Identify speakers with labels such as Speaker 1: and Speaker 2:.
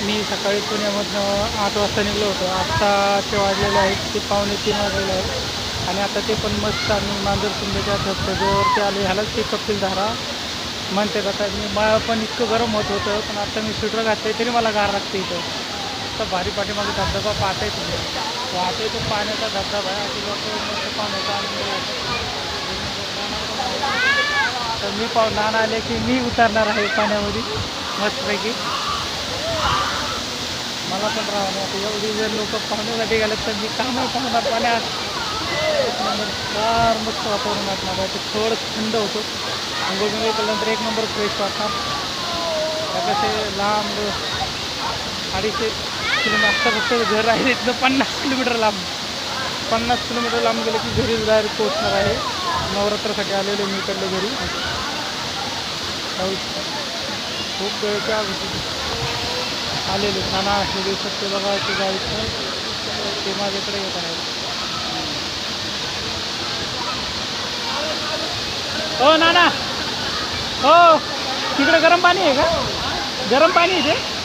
Speaker 1: मी सकाळी पुण्यामधनं आठ वाजता निघलो होतो. आत्ताचे वाजलेले आहेत ते पावणे तीन वाजलेले आहेत. आणि आता ते पण मस्त आम्ही मांजर सुंदरच्या धबधब्यावरती आले. ह्यालाच ते कपिलधारा म्हणते आता मी मला पण इतकं गरम होत होतं पण आता मी स्वेटर घातलं तरी मला गार लागते इथं. तर भारी पाठीमागे धबधबा पाहताय तुम्ही. वाहतोय तो पाण्याचा धबधबा आहे. आणि लोक मस्त पाण्याचा आनंद तर मी पाव नाना आले की मी उतरणार आहे पाण्यामध्ये मस्तपैकी. मला पण राहावं नाही. आता एवढी जर लोक पाहण्यासाठी गेले तर मी कामं पाहणार पाण्यात एक नंबर फार मस्त वातावरण वाटणार आहे. ते थोडं थंड होतो. आंघोळ बिंघोळ केल्यानंतर एक नंबर फ्रेश वाटणार. आता कसे लांब अडीचशे किलोमीटर आत्ता फक्त घर आहे. इथनं पन्नास किलोमीटर लांब. पन्नास किलोमीटर लांब गेलं की घरी बाहेर पोहोचणार आहे. नवरात्रासाठी आलेले मी इकडले घरी. खूप वेळच्या अगोदर. आलेले नाना हे देऊ शकते बघा ते जायचं ते माझ्याकडे येत आहेत. हो नाना. हो. तिकडे गरम पाणी आहे का? गरम पाणी आहे ते?